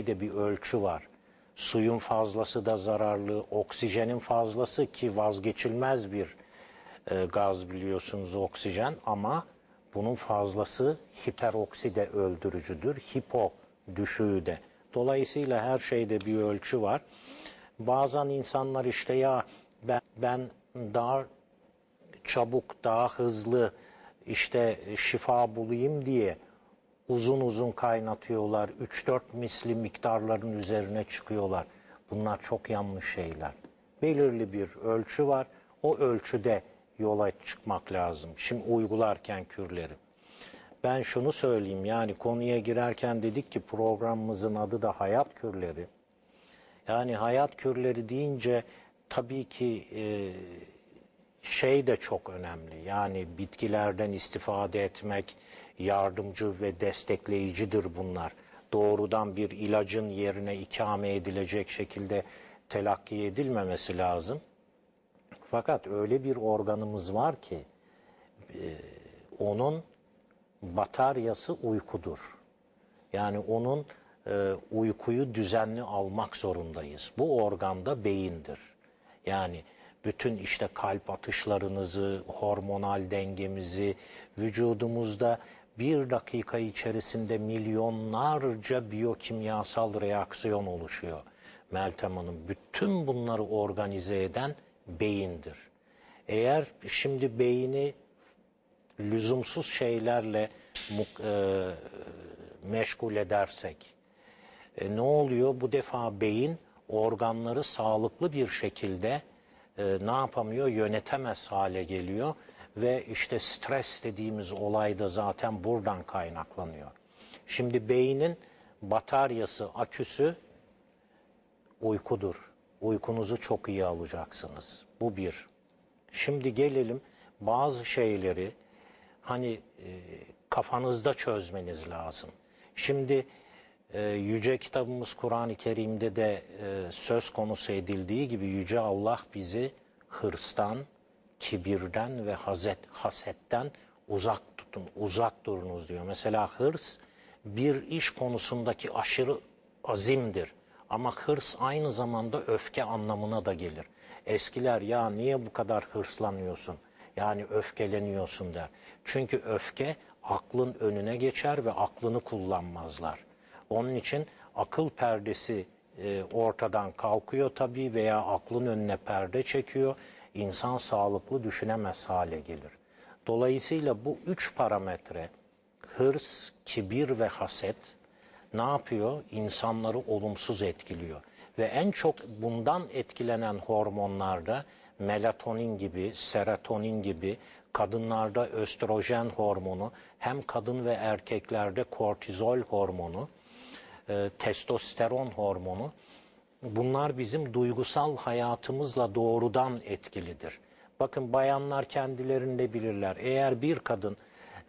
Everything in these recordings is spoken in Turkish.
de bir ölçü var. Suyun fazlası da zararlı, oksijenin fazlası ki vazgeçilmez bir e, gaz biliyorsunuz oksijen ama bunun fazlası hiperoksi de öldürücüdür, hipo düşüğü de. Dolayısıyla her şeyde bir ölçü var. Bazen insanlar işte ya ben, ben daha çabuk, daha hızlı işte şifa bulayım diye uzun uzun kaynatıyorlar. 3-4 misli miktarların üzerine çıkıyorlar. Bunlar çok yanlış şeyler. Belirli bir ölçü var. O ölçüde yola çıkmak lazım. Şimdi uygularken kürleri. Ben şunu söyleyeyim yani konuya girerken dedik ki programımızın adı da hayat kürleri. Yani hayat kürleri deyince tabii ki e, şey de çok önemli. Yani bitkilerden istifade etmek yardımcı ve destekleyicidir bunlar. Doğrudan bir ilacın yerine ikame edilecek şekilde telakki edilmemesi lazım. Fakat öyle bir organımız var ki e, onun bataryası uykudur. Yani onun e, uykuyu düzenli almak zorundayız. Bu organda beyindir. Yani bütün işte kalp atışlarınızı, hormonal dengemizi, vücudumuzda bir dakika içerisinde milyonlarca biyokimyasal reaksiyon oluşuyor. Meltem Hanım bütün bunları organize eden beyindir. Eğer şimdi beyni lüzumsuz şeylerle e, meşgul edersek e, ne oluyor? Bu defa beyin organları sağlıklı bir şekilde e, ne yapamıyor? Yönetemez hale geliyor ve işte stres dediğimiz olay da zaten buradan kaynaklanıyor. Şimdi beynin bataryası, aküsü uykudur. Uykunuzu çok iyi alacaksınız. Bu bir. Şimdi gelelim bazı şeyleri hani e, kafanızda çözmeniz lazım. Şimdi e, yüce kitabımız Kur'an-ı Kerim'de de e, söz konusu edildiği gibi yüce Allah bizi hırstan, kibirden ve hazet, hasetten uzak tutun, uzak durunuz diyor. Mesela hırs bir iş konusundaki aşırı azimdir. Ama hırs aynı zamanda öfke anlamına da gelir. Eskiler ya niye bu kadar hırslanıyorsun? Yani öfkeleniyorsun der. Çünkü öfke aklın önüne geçer ve aklını kullanmazlar. Onun için akıl perdesi e, ortadan kalkıyor tabii veya aklın önüne perde çekiyor. İnsan sağlıklı düşünemez hale gelir. Dolayısıyla bu üç parametre hırs, kibir ve haset ne yapıyor? İnsanları olumsuz etkiliyor. Ve en çok bundan etkilenen hormonlarda melatonin gibi, serotonin gibi, kadınlarda östrojen hormonu, hem kadın ve erkeklerde kortizol hormonu, e, testosteron hormonu, bunlar bizim duygusal hayatımızla doğrudan etkilidir. Bakın bayanlar kendilerinde bilirler. Eğer bir kadın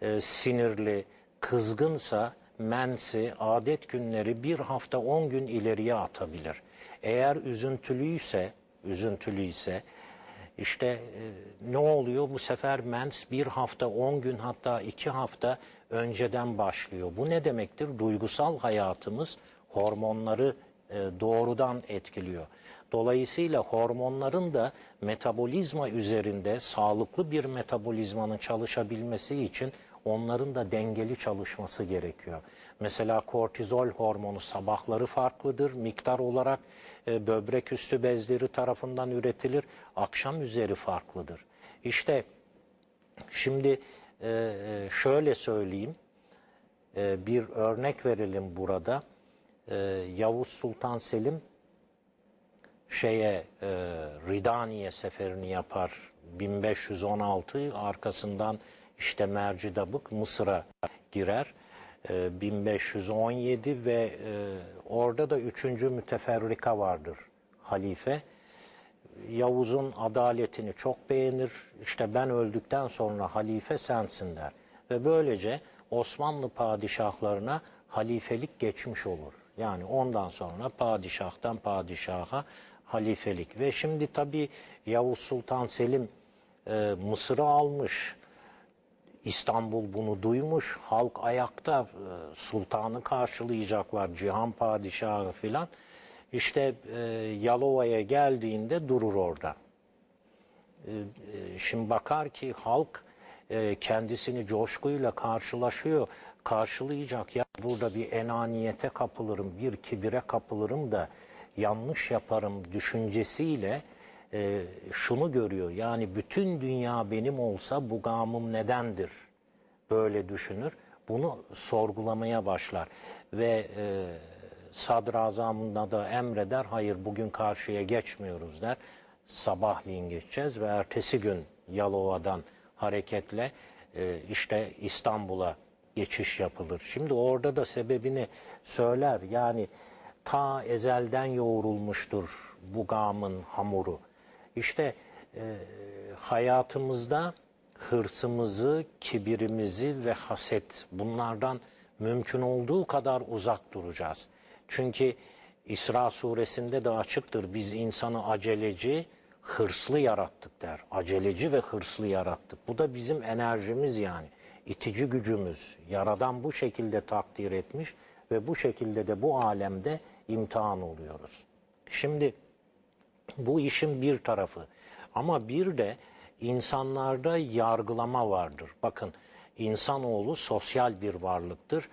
e, sinirli, kızgınsa mensi, adet günleri bir hafta on gün ileriye atabilir. Eğer üzüntülüyse, üzüntülüyse işte e, ne oluyor? Bu sefer mens bir hafta, on gün hatta iki hafta önceden başlıyor. Bu ne demektir? Duygusal hayatımız hormonları e, doğrudan etkiliyor. Dolayısıyla hormonların da metabolizma üzerinde sağlıklı bir metabolizmanın çalışabilmesi için onların da dengeli çalışması gerekiyor. Mesela kortizol hormonu sabahları farklıdır. Miktar olarak e, böbrek üstü bezleri tarafından üretilir. Akşam üzeri farklıdır. İşte şimdi e, e şöyle söyleyeyim. E, bir örnek verelim burada. E, Yavuz Sultan Selim şeye e, Ridaniye seferini yapar 1516 arkasından işte Mercidabık Mısır'a girer. 1517 e, ve e, orada da üçüncü müteferrika vardır halife. Yavuz'un adaletini çok beğenir. İşte ben öldükten sonra halife sensin der. Ve böylece Osmanlı padişahlarına halifelik geçmiş olur. Yani ondan sonra padişahtan padişaha halifelik. Ve şimdi tabii Yavuz Sultan Selim e, Mısır'ı almış İstanbul bunu duymuş. Halk ayakta e, sultanı karşılayacaklar. Cihan padişahı filan. İşte e, Yalova'ya geldiğinde durur orada. E, Şimdi bakar ki halk kendisini coşkuyla karşılaşıyor. Karşılayacak ya burada bir enaniyete kapılırım, bir kibire kapılırım da yanlış yaparım düşüncesiyle e, şunu görüyor. Yani bütün dünya benim olsa bu gamım nedendir? Böyle düşünür. Bunu sorgulamaya başlar. Ve e, sadrazamına da emreder. Hayır bugün karşıya geçmiyoruz der. Sabahleyin geçeceğiz ve ertesi gün Yalova'dan hareketle e, işte İstanbul'a geçiş yapılır. Şimdi orada da sebebini söyler. Yani ta ezelden yoğrulmuştur bu gamın hamuru. İşte e, hayatımızda hırsımızı, kibirimizi ve haset bunlardan mümkün olduğu kadar uzak duracağız. Çünkü İsra suresinde de açıktır. Biz insanı aceleci, hırslı yarattık der. Aceleci ve hırslı yarattık. Bu da bizim enerjimiz yani. İtici gücümüz. Yaradan bu şekilde takdir etmiş ve bu şekilde de bu alemde imtihan oluyoruz. Şimdi bu işin bir tarafı. Ama bir de insanlarda yargılama vardır. Bakın insanoğlu sosyal bir varlıktır.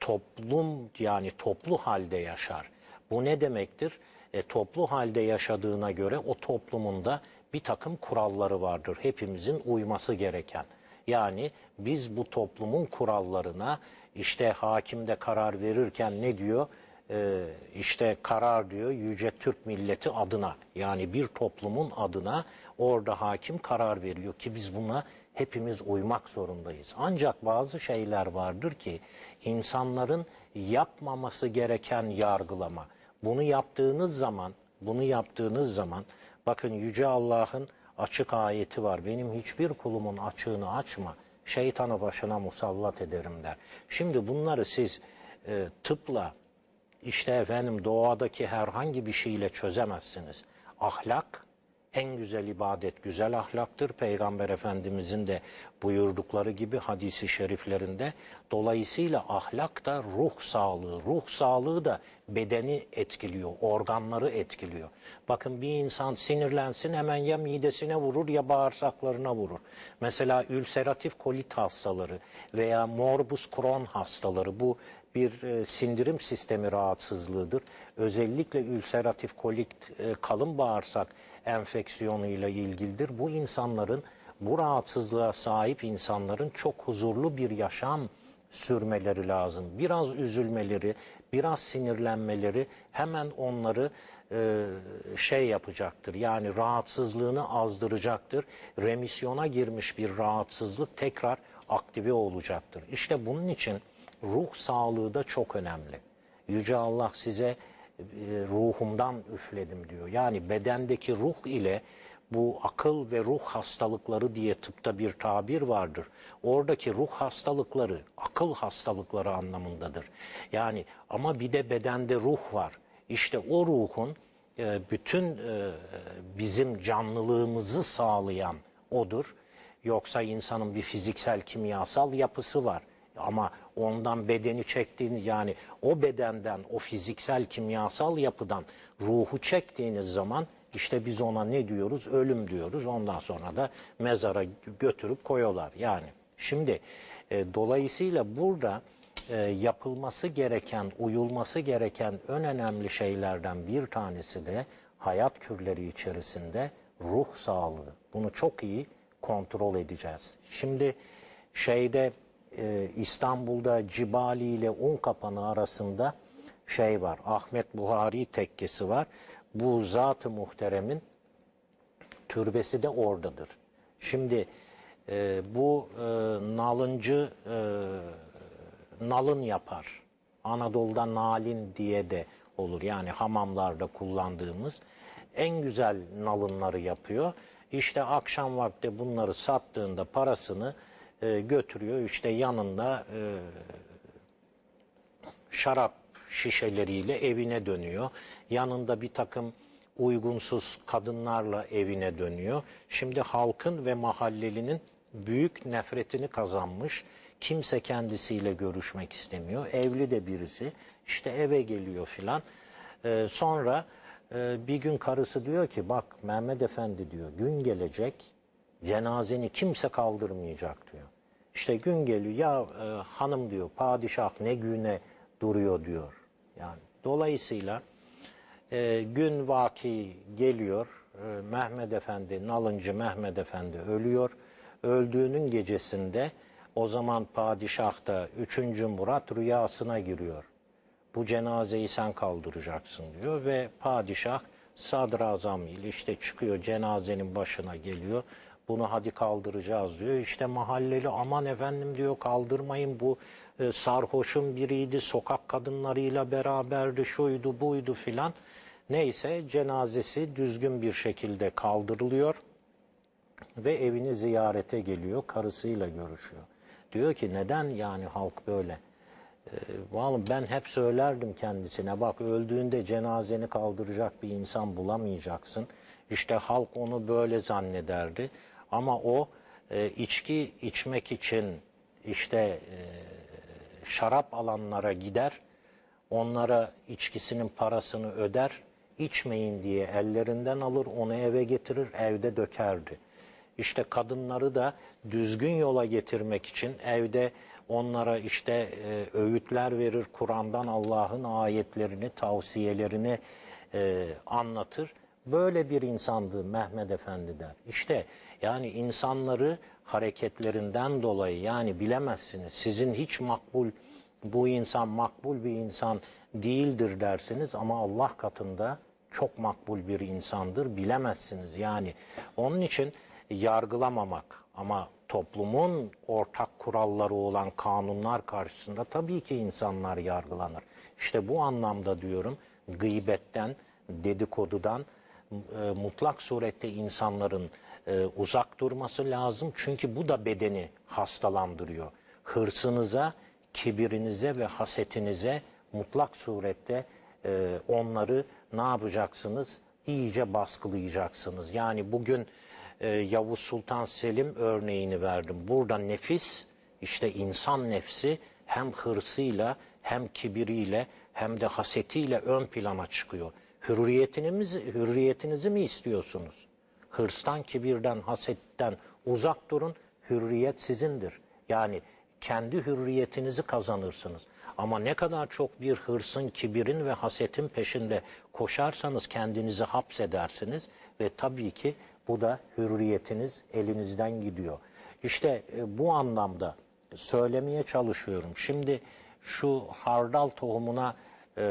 Toplum yani toplu halde yaşar. Bu ne demektir? E, toplu halde yaşadığına göre o toplumunda bir takım kuralları vardır. Hepimizin uyması gereken. Yani biz bu toplumun kurallarına işte hakim de karar verirken ne diyor? Ee, işte karar diyor Yüce Türk Milleti adına yani bir toplumun adına orada hakim karar veriyor ki biz buna hepimiz uymak zorundayız. Ancak bazı şeyler vardır ki insanların yapmaması gereken yargılama. Bunu yaptığınız zaman, bunu yaptığınız zaman bakın Yüce Allah'ın açık ayeti var. Benim hiçbir kulumun açığını açma. Şeytanı başına musallat ederim der. Şimdi bunları siz e, tıpla işte efendim doğadaki herhangi bir şeyle çözemezsiniz. Ahlak en güzel ibadet güzel ahlaktır. Peygamber Efendimizin de buyurdukları gibi hadisi şeriflerinde. Dolayısıyla ahlak da ruh sağlığı. Ruh sağlığı da bedeni etkiliyor, organları etkiliyor. Bakın bir insan sinirlensin hemen ya midesine vurur ya bağırsaklarına vurur. Mesela ülseratif kolit hastaları veya morbus Crohn hastaları bu bir e, sindirim sistemi rahatsızlığıdır. Özellikle ülseratif kolit e, kalın bağırsak enfeksiyonuyla ilgilidir. Bu insanların bu rahatsızlığa sahip insanların çok huzurlu bir yaşam sürmeleri lazım. Biraz üzülmeleri, biraz sinirlenmeleri hemen onları e, şey yapacaktır. Yani rahatsızlığını azdıracaktır. Remisyona girmiş bir rahatsızlık tekrar aktive olacaktır. İşte bunun için ruh sağlığı da çok önemli. Yüce Allah size e, ruhumdan üfledim diyor. Yani bedendeki ruh ile bu akıl ve ruh hastalıkları diye tıpta bir tabir vardır. Oradaki ruh hastalıkları akıl hastalıkları anlamındadır. Yani ama bir de bedende ruh var. İşte o ruhun e, bütün e, bizim canlılığımızı sağlayan odur. Yoksa insanın bir fiziksel kimyasal yapısı var. Ama ondan bedeni çektiğini yani o bedenden, o fiziksel kimyasal yapıdan ruhu çektiğiniz zaman işte biz ona ne diyoruz? Ölüm diyoruz. Ondan sonra da mezara götürüp koyuyorlar. Yani şimdi e, dolayısıyla burada e, yapılması gereken, uyulması gereken en önemli şeylerden bir tanesi de hayat kürleri içerisinde ruh sağlığı. Bunu çok iyi kontrol edeceğiz. Şimdi şeyde e, İstanbul'da Cibali ile Unkapanı arasında şey var. Ahmet Buhari tekkesi var. Bu zat-ı muhteremin türbesi de oradadır. Şimdi e, bu e, nalıncı e, nalın yapar. Anadolu'da nalin diye de olur. Yani hamamlarda kullandığımız en güzel nalınları yapıyor. İşte akşam vakti bunları sattığında parasını e, götürüyor. İşte yanında e, şarap şişeleriyle evine dönüyor. Yanında bir takım uygunsuz kadınlarla evine dönüyor. Şimdi halkın ve mahallelinin büyük nefretini kazanmış. Kimse kendisiyle görüşmek istemiyor. Evli de birisi. İşte eve geliyor filan. Ee, sonra e, bir gün karısı diyor ki bak Mehmet Efendi diyor gün gelecek cenazeni kimse kaldırmayacak diyor. İşte gün geliyor ya e, hanım diyor padişah ne güne duruyor diyor. Yani dolayısıyla e, gün vaki geliyor. E, Mehmet Efendi, Nalıncı Mehmet Efendi ölüyor. Öldüğünün gecesinde o zaman padişah da 3. Murat rüyasına giriyor. Bu cenazeyi sen kaldıracaksın diyor ve padişah sadrazam ile işte çıkıyor cenazenin başına geliyor. Bunu hadi kaldıracağız diyor. İşte mahalleli aman efendim diyor kaldırmayın bu e, sarhoşun biriydi sokak kadınlarıyla beraberdi şuydu buydu filan. Neyse cenazesi düzgün bir şekilde kaldırılıyor ve evini ziyarete geliyor karısıyla görüşüyor. Diyor ki neden yani halk böyle? Ee, Vallahi ben hep söylerdim kendisine bak öldüğünde cenazeni kaldıracak bir insan bulamayacaksın. İşte halk onu böyle zannederdi. Ama o e, içki içmek için işte e, şarap alanlara gider, onlara içkisinin parasını öder, içmeyin diye ellerinden alır, onu eve getirir, evde dökerdi. İşte kadınları da düzgün yola getirmek için evde onlara işte e, öğütler verir, Kur'an'dan Allah'ın ayetlerini, tavsiyelerini e, anlatır. Böyle bir insandı Mehmet Efendi der. İşte yani insanları hareketlerinden dolayı yani bilemezsiniz. Sizin hiç makbul bu insan makbul bir insan değildir dersiniz ama Allah katında çok makbul bir insandır bilemezsiniz. Yani onun için yargılamamak ama toplumun ortak kuralları olan kanunlar karşısında tabii ki insanlar yargılanır. İşte bu anlamda diyorum gıybetten, dedikodudan e, mutlak surette insanların e, uzak durması lazım. Çünkü bu da bedeni hastalandırıyor. Hırsınıza, kibirinize ve hasetinize mutlak surette e, onları ne yapacaksınız? İyice baskılayacaksınız. Yani bugün e, Yavuz Sultan Selim örneğini verdim. Burada nefis, işte insan nefsi hem hırsıyla hem kibiriyle hem de hasetiyle ön plana çıkıyor. Hürriyetinizi, hürriyetinizi mi istiyorsunuz? Hırstan, kibirden, hasetten uzak durun. Hürriyet sizindir. Yani kendi hürriyetinizi kazanırsınız. Ama ne kadar çok bir hırsın, kibirin ve hasetin peşinde koşarsanız kendinizi hapsedersiniz ve tabii ki bu da hürriyetiniz elinizden gidiyor. İşte e, bu anlamda söylemeye çalışıyorum. Şimdi şu hardal tohumuna e,